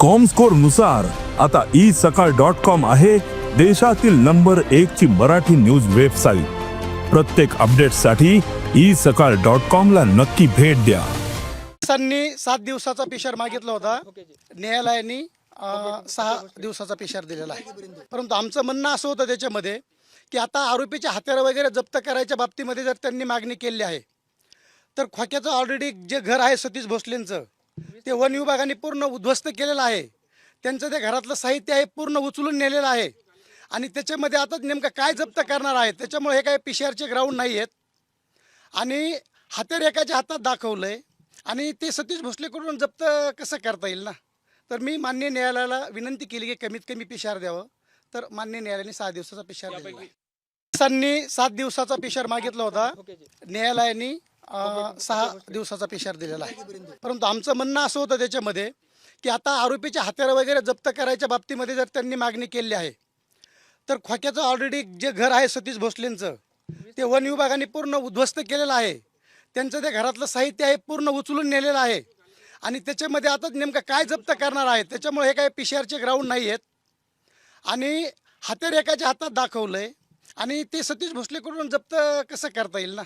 कॉमस्कोरनुसार आता ई सकाळ dot com आहे देशातील नंबर एक ची मराठी न्यूज वेबसाईट प्रत्येक अपडेटसाठी ई सकाळ डॉट कॉम ला नक्की भेट द्या. पोलिसांनी सात दिवसाचा पिशार मागितला होता. न्यायालयाने सहा दिवसाचा पिशार दिलेला आहे. परंतु आमचं म्हणणं असं होतं त्याच्यामध्ये की आता आरोपीचे हत्यारं वगैरे जप्त करायच्या बाबतीमध्ये जर त्यांनी मागणी केली आहे तर खोक्याचं ऑलरेडी जे घर आहे सतीश भोसलेंचं ते वन विभागाने पूर्ण उद्ध्वस्त केलेलं आहे. त्यांचं ते घरातलं साहित्य आहे पूर्ण उचलून नेलेलं आहे. आणि त्याच्यामध्ये आता नेमकं काय जप्त करणार आहे त्याच्यामुळे हे काही पिशारचे ग्राउंड नाही आहेत आणि हत्यार एकाच्या हातात दाखवलंय. आणि ते सतीश भोसलेकडून जप्त कसं करता येईल ना? तर मी मान्य न्यायालयाला विनंती केली की कमीत कमी पिशार द्यावं. तर मान्य न्यायालयाने सहा दिवसाचा पिशार आहे. पोलिसांनी सात दिवसाचा पिशार मागितला होता. न्यायालयाने सहा दिवसाचा पिशार दिलेला आहे. परंतु आमचं म्हणणं असं होतं त्याच्यामध्ये की आता आरोपीचे हत्यारं वगैरे जप्त करायच्या बाबतीमध्ये जर त्यांनी मागणी केली आहे तर खोक्याचं ऑलरेडी जे घर आहे सतीश भोसलेंचं ते वन विभागाने पूर्ण उद्ध्वस्त केलेलं आहे. त्यांचं ते घरातलं साहित्य आहे पूर्ण उचलून नेलेलं आहे. आणि त्याच्यामध्ये आता नेमकं काय जप्त करणार आहे त्याच्यामुळे हे काही पिशारचे ग्राउंड नाही आहेत आणि हत्यार एकाच्या हातात दाखवलंय. आणि ते सतीश भोसलेकडून जप्त कसं करता येईल ना?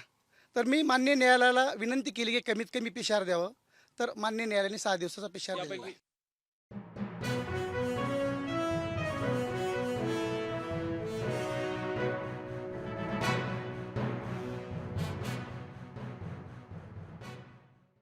तर मी मान्य न्यायालयाला विनंती केली की कमीत कमी पिशार द्यावं. तर मान्य न्यायालयाने सहा दिवसाचा पिशार दिलेला